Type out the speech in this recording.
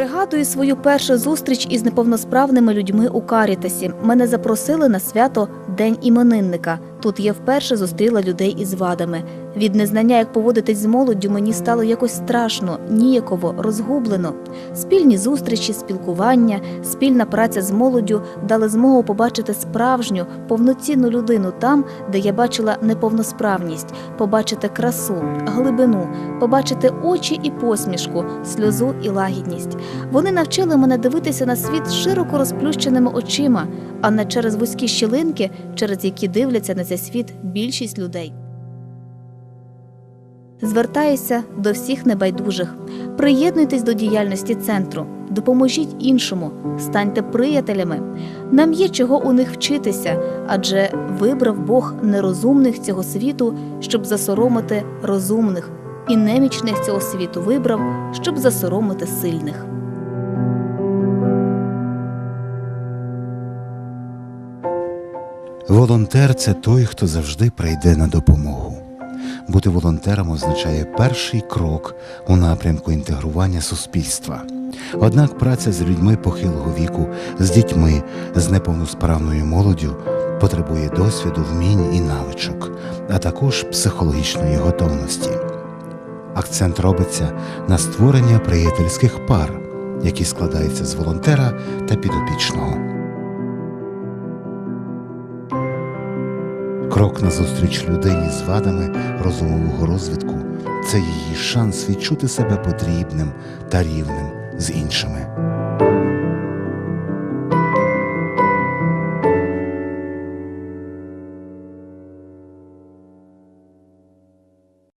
Пригадую свою першу зустріч із неповносправними людьми у Карітасі. Мене запросили на свято День іменинника. Тут я вперше зустріла людей із вадами. Від незнання, як поводитись з молоддю, мені стало якось страшно, ніяково, розгублено. Спільні зустрічі, спілкування, спільна праця з молоддю дали змогу побачити справжню, повноцінну людину там, де я бачила неповносправність, побачити красу, глибину, побачити очі і посмішку, сльозу і лагідність. Вони навчили мене дивитися на світ широко розплющеними очима, а не через вузькі щілинки, через які дивляться на цей світ більшість людей. Звертаюся до всіх небайдужих. Приєднуйтесь до діяльності центру, допоможіть іншому, станьте приятелями. Нам є чого у них вчитися, адже вибрав Бог нерозумних цього світу, щоб засоромити розумних, і немічних цього світу вибрав, щоб засоромити сильних. Волонтер це той, хто завжди прийде на допомогу. Бути волонтером означає перший крок у напрямку інтегрування суспільства. Однак праця з людьми похилого віку, з дітьми, з неповносправною молоддю потребує досвіду, вмінь і навичок, а також психологічної готовності. Акцент робиться на створення приятельських пар, які складаються з волонтера та підопічного. Крок назустріч людині з вадами розумового розвитку це її шанс відчути себе потрібним та рівним з іншими.